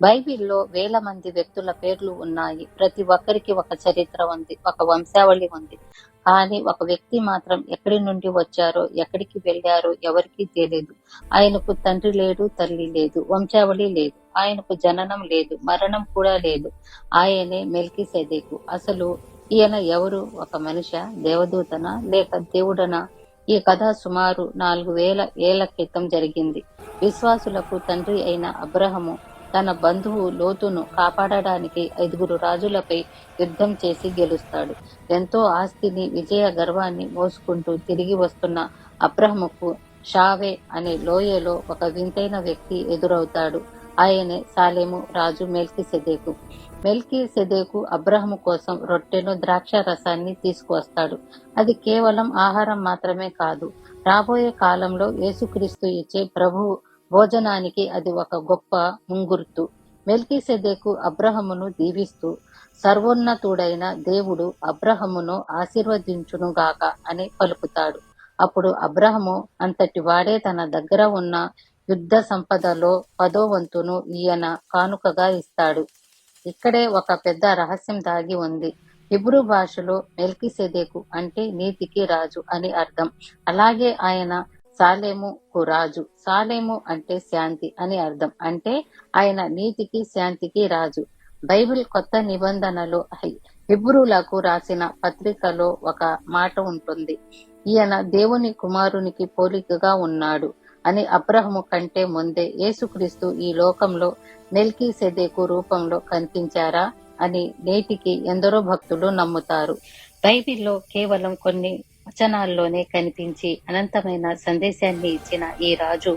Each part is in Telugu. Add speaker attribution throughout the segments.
Speaker 1: బైబిల్లో వేల మంది వ్యక్తుల పేర్లు ఉన్నాయి. ప్రతి ఒక్కరికి ఒక చరిత్ర ఉంది ఒక వంశావళి ఉంది. కానీ ఒక వ్యక్తి మాత్రం ఎక్కడి నుండి వచ్చారో ఎక్కడికి వెళ్ళారో ఎవరికీ తెలియదు ఆయనకు తండ్రి లేడు తల్లి లేదు వంశావళి లేదు. ఆయనకు జననం లేదు మరణం కూడా లేదు. ఆయనే మెల్కి సెదేకు అసలు ఈయన ఎవరు? ఒక మనిషి దేవదూతన లేక దేవుడనా? ఈ కథ సుమారు నాలుగు వేల ఏళ్ళ క్రితం జరిగింది. విశ్వాసులకు తండ్రి అయిన అబ్రహము తన బంధువు లోతును కాపాడడానికి ఐదుగురు రాజులపై యుద్ధం చేసి గెలుస్తాడు. ఎంతో ఆస్తిని విజయ గర్వాన్ని మోసుకుంటూ తిరిగి వస్తున్న అబ్రహముకు షావే అనే లోయలో ఒక వింతైన వ్యక్తి ఎదురవుతాడు. ఆయనే సాలేము రాజు మెల్కి సెదేకు మెల్కి సెదేకు అబ్రహము కోసం రొట్టెను ద్రాక్ష రసాన్ని తీసుకువస్తాడు. అది కేవలం ఆహారం మాత్రమే కాదు. రాబోయే కాలంలో యేసుక్రీస్తు ఇచ్చే ప్రభు భోజనానికి అది ఒక గొప్ప ముంగుర్తు. మెల్కి సెదేకు అబ్రహమును దీవిస్తూ సర్వోన్నతుడైన దేవుడు అబ్రహమును ఆశీర్వదించునుగాక అని పలుకుతాడు. అప్పుడు అబ్రహము అంతటి వాడే తన దగ్గర ఉన్న యుద్ధ సంపదలో పదో వంతును ఈయన కానుకగా ఇస్తాడు. ఇక్కడే ఒక పెద్ద రహస్యం దాగి ఉంది. హిబ్రూ భాషలో మెల్కిసెదేకు అంటే నీతికి రాజు అని అర్థం. అలాగే ఆయన సాలేము కు రాజు సాలేము అంటే శాంతి అని అర్థం. అంటే ఆయన నీతికి శాంతికి రాజు. బైబిల్ కొత్త నిబంధనలో హిబ్రూలకు రాసిన పత్రికలో ఒక మాట ఉంటుంది. ఈయన దేవుని కుమారునికి పోలికగా ఉన్నాడు అని అబ్రహము కంటే ముందే యేసుక్రీస్తు ఈ లోకంలో నెల్కి సెదేకు రూపంలో కనిపించారా అని నేటికి ఎందరో భక్తులు నమ్ముతారు. బైబిల్లో కేవలం కొన్ని వచనాల్లోనే కనిపించి అనంతమైన సందేశాన్ని ఇచ్చిన ఈ రాజు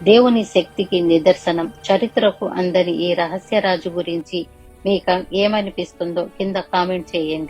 Speaker 1: దేవుని శక్తికి నిదర్శనం. చరిత్రకు అందని ఈ రహస్య రాజు గురించి మీకు ఏమనిపిస్తుందో కింద కామెంట్ చేయండి.